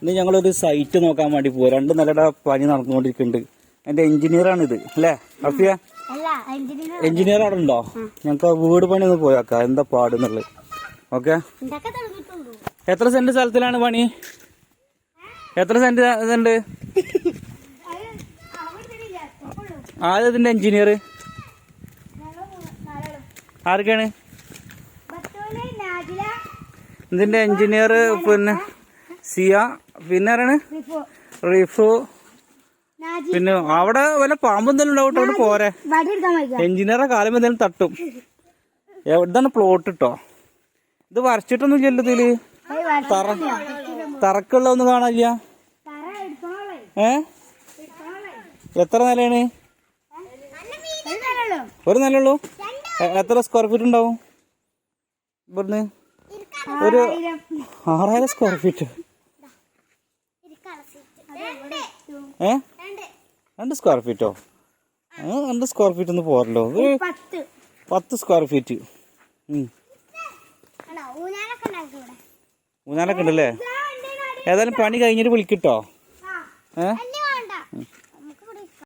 ഇന്ന് ഞങ്ങളൊരു സൈറ്റ് നോക്കാൻ വേണ്ടി പോവാ. രണ്ട് നിലയുടെ പണി നടന്നുകൊണ്ടിരിക്കുന്നുണ്ട്. എന്റെ എഞ്ചിനീയറാണ് ഇത് അല്ലേ? അഫിയ? എഞ്ചിനീയർ അവിടെ ഉണ്ടോ? ഞങ്ങൾക്ക് വീട് പണി ഒന്ന് പോയാക്കാം. എന്താ പാടുന്നുള്ളത്. ഓക്കെ? എത്ര സെന്റ് സ്ഥലത്തിലാണ് പണി? എത്ര സെന്റ് ഇതുണ്ട് ആദ്യം ഇതിന്റെ എഞ്ചിനീയർ ആർക്കാണ് ഇതിന്റെ എഞ്ചിനീയർ പിന്നെ സിയ. പിന്നെ ആരാണ് റിഫു. പിന്നെ അവിടെ വല്ല പാമ്പെന്തെങ്കിലും ഉണ്ടാവും അവിടെ പോരെ. എഞ്ചിനീയറെ കാലം എന്തെങ്കിലും തട്ടും. എവിടെന്നാണ് പ്ലോട്ട് ഇട്ടോ? ഇത് വരച്ചിട്ടൊന്നും ഇല്ലല്ലോ ഇതിൽ. തറ തറക്കുള്ള ഒന്നും എടുക്കണോളെ ഏ? എത്ര നിലയാണ്? ഒരു നിലയുള്ളൂ? എത്ര സ്ക്വയർ ഫീറ്റ് ഉണ്ടാവും? ഇവിടുന്ന്? ഒരു ആറായിരം സ്ക്വയർ ഫീറ്റ് ഏ? രണ്ട് സ്ക്വയർ ഫീറ്റോ രണ്ട് സ്ക്വയർ ഫീറ്റ് ഒന്ന് പോരല്ലോ. പത്ത്. സ്ക്വയർ ഫീറ്റ് ഊഞ്ഞാലൊക്കെ ഉണ്ടല്ലേ? ഏതായാലും പണി കഴിഞ്ഞിട്ട് വിളിക്കിട്ടോ ഏ?